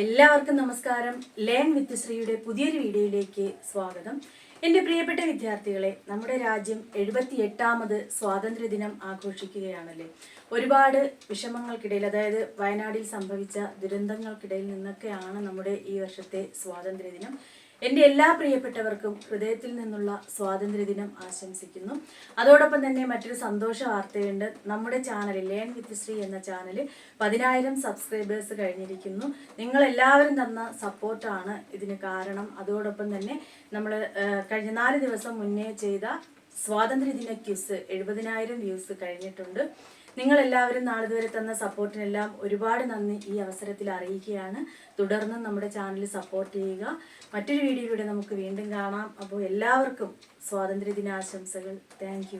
എല്ലാവർക്കും നമസ്കാരം. Learn with ശ്രീയുടെ പുതിയൊരു വീഡിയോയിലേക്ക് സ്വാഗതം. എന്റെ പ്രിയപ്പെട്ട വിദ്യാർത്ഥികളെ നമ്മുടെ രാജ്യം എഴുപത്തി എട്ടാമത് സ്വാതന്ത്ര്യദിനം ആഘോഷിക്കുകയാണല്ലേ? ഒരുപാട് വിഷമങ്ങൾക്കിടയിൽ അതായത് വയനാടിൽ സംഭവിച്ച ദുരന്തങ്ങൾക്കിടയിൽ നിന്നൊക്കെയാണ് നമ്മുടെ ഈ വർഷത്തെ സ്വാതന്ത്ര്യദിനം എന്റെ എല്ലാ പ്രിയപ്പെട്ടവർക്കും ഹൃദയത്തിൽ നിന്നുള്ള സ്വാതന്ത്ര്യ ദിനം ആശംസിക്കുന്നു. അതോടൊപ്പം തന്നെ മറ്റൊരു സന്തോഷ വാർത്തയുണ്ട്. നമ്മുടെ ചാനൽ ലേൺ വിത്ത് ശ്രീ എന്ന ചാനൽ പതിനായിരം സബ്സ്ക്രൈബേഴ്സ് കഴിഞ്ഞിരിക്കുന്നു. നിങ്ങൾ എല്ലാവരും തന്ന സപ്പോർട്ടാണ് ഇതിന് കാരണം. അതോടൊപ്പം തന്നെ നമ്മൾ കഴിഞ്ഞ നാല് ദിവസം മുന്നേ ചെയ്ത സ്വാതന്ത്ര്യദിന ക്യൂസ് എഴുപതിനായിരം വ്യൂസ് കഴിഞ്ഞിട്ടുണ്ട്. നിങ്ങൾ എല്ലാവരും നാളിതുവരെ തന്ന സപ്പോർട്ടിനെല്ലാം ഒരുപാട് നന്ദി ഈ അവസരത്തിൽ അറിയിക്കുകയാണ്. തുടർന്നും നമ്മുടെ ചാനൽ സപ്പോർട്ട് ചെയ്യുക. മറ്റൊരു വീഡിയോയിലൂടെ നമുക്ക് വീണ്ടും കാണാം. അപ്പോൾ എല്ലാവർക്കും സ്വാതന്ത്ര്യ ദിനാശംസകൾ താങ്ക്